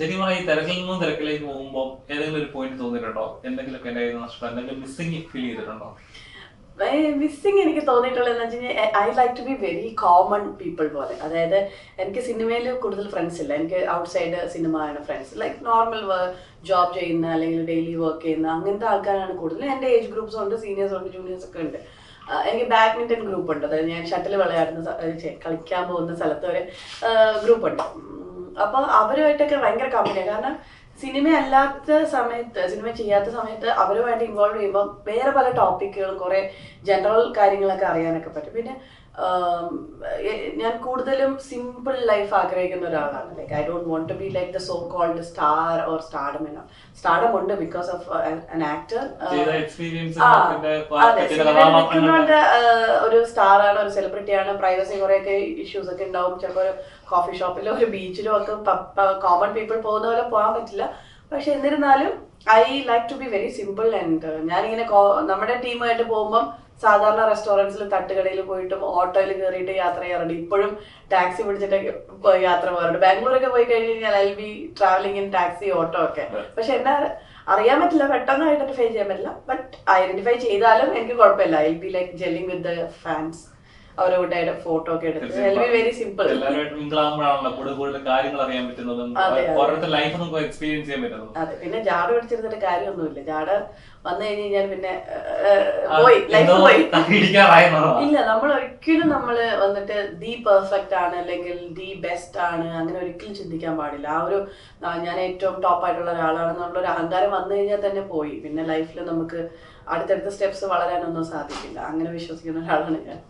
ശരിക്കും ഈ തിരക്കിൽ നിന്നും തിരക്കിലേക്ക് പോകുമ്പോൾ ഏതെങ്കിലും ഒരു പോയിന്റ് തോന്നിയിട്ടുണ്ടോ? എന്തെങ്കിലുമൊക്കെ എന്റെ നഷ്ടം എന്തെങ്കിലും മിസ്സിംഗ് ഫീൽ ചെയ്തിട്ടുണ്ടോ? മിസ്സിങ് എനിക്ക് തോന്നിയിട്ടുള്ളത് എന്ന് വെച്ചാൽ I like to be very common people പോലെ. അതായത് എനിക്ക് സിനിമയിൽ കൂടുതൽ ഫ്രണ്ട്സ് ഇല്ല. എനിക്ക് ഔട്ട് സൈഡ് സിനിമ ആണ് ഫ്രണ്ട്സ് ലൈക്ക് നോർമൽ ജോബ് ചെയ്യുന്ന അല്ലെങ്കിൽ ഡെയിലി വർക്ക് ചെയ്യുന്ന അങ്ങനത്തെ ആൾക്കാരാണ് കൂടുതൽ. എന്റെ ഏജ് ഗ്രൂപ്പ്സ് ഉണ്ട് സീനിയേഴ്സ് ഉണ്ട് ജൂനിയേഴ്സ് ഒക്കെ ഉണ്ട്. എനിക്ക് ബാഡ്മിന്റൺ ഗ്രൂപ്പ് ഉണ്ട്. അതായത് ഞാൻ ഷട്ടിൽ വിളയാടുന്ന കളിക്കാൻ പോകുന്ന സ്ഥലത്ത് ഒരു ഗ്രൂപ്പ് ഉണ്ട്. അപ്പോൾ അവരുമായിട്ടൊക്കെ ഭയങ്കര കമ്പനിയാണ് കാരണം സിനിമ അല്ലാത്ത സമയത്ത് സിനിമ ചെയ്യാത്ത സമയത്ത് അവരുമായിട്ട് ഇൻവോൾവ് ചെയ്യുമ്പോൾ വേറെ പല ടോപ്പിക്കുകളും കുറേ ജനറൽ കാര്യങ്ങളൊക്കെ അറിയാനൊക്കെ പറ്റും. പിന്നെ ഞാൻ കൂടുതലും സിമ്പിൾ ലൈഫ് ആഗ്രഹിക്കുന്ന ഒരാളാണ്. Like I don't want to be like the so called star or stardom എന്ന സ്റ്റാർഡം ഉണ്ട് ബിക്കോസ് ഓഫ് ആൻ ആക്ടർ ഒരു സ്റ്റാർ ആണ് ഒരു സെലിബ്രിറ്റി ആണ്. പ്രൈവസി കുറെയൊക്കെ ഇഷ്യൂസ് ഒക്കെ ഉണ്ടാവും. ചിലപ്പോൾ ഒരു കോഫി ഷോപ്പിലോ ഒരു ബീച്ചിലോ ഒക്കെ കോമൺ പീപ്പിൾ പോകുന്ന പോലെ പോകാൻ പറ്റില്ല. പക്ഷെ എന്നിരുന്നാലും I like to be very simple and ഞാനിങ്ങനെ നമ്മുടെ ടീമായിട്ട് പോകുമ്പം സാധാരണ റെസ്റ്റോറന്റ്സിൽ തട്ടുകടയിൽ പോയിട്ടും ഓട്ടോയിൽ കയറിയിട്ട് യാത്ര ചെയ്യാറുണ്ട്. ഇപ്പോഴും ടാക്സി പിടിച്ചിട്ടൊക്കെ യാത്ര പോകാറുണ്ട്. ബാംഗ്ലൂരൊക്കെ പോയി കഴിഞ്ഞ് കഴിഞ്ഞാൽ I be travelling in taxi auto ഒക്കെ. പക്ഷെ എന്നെ അറിയാൻ പറ്റില്ല പെട്ടെന്ന് ഐഡന്റിഫൈ ചെയ്യാൻ പറ്റില്ല. ബട്ട് ഐഡന്റിഫൈ ചെയ്താലും എനിക്ക് കുഴപ്പമില്ല. I be like jelling with the fans അവരുടെ കുട്ടിയുടെ ഫോട്ടോ ഒക്കെ എടുത്ത്. വെരി സിമ്പിൾ കാര്യങ്ങൾ അറിയാൻ പറ്റുന്നതും. ഓരോരുത്തർ ലൈഫ് നമുക്ക് എക്സ്പീരിയൻസ് ചെയ്യാൻ പറ്റുന്നതും. അതെ പിന്നെ ജാട പിടിച്ചിരുന്നിട്ട് കാര്യമൊന്നുമില്ല. ജാട വന്നു കഴിഞ്ഞ് കഴിഞ്ഞാൽ പിന്നെ പോയി ലൈഫ് പോയി. ഇല്ല നമ്മൾ ഒരിക്കലും നമ്മൾ വന്നിട്ട് ദി പെർഫെക്റ്റ് ആണ് അല്ലെങ്കിൽ ദി ബെസ്റ്റ് ആണ് അങ്ങനെ ഒരിക്കലും ചിന്തിക്കാൻ പാടില്ല. ആ ഒരു ഞാൻ ഏറ്റവും ടോപ്പ് ആയിട്ടുള്ള ഒരാളാണെന്നുള്ള ഒരു അഹങ്കാരം വന്നു കഴിഞ്ഞാൽ തന്നെ പോയി. പിന്നെ ലൈഫിൽ നമുക്ക് അടുത്തടുത്ത സ്റ്റെപ്സ് വളരാനൊന്നും സാധിക്കില്ല. അങ്ങനെ വിശ്വസിക്കുന്ന ഒരാളാണ് ഞാൻ.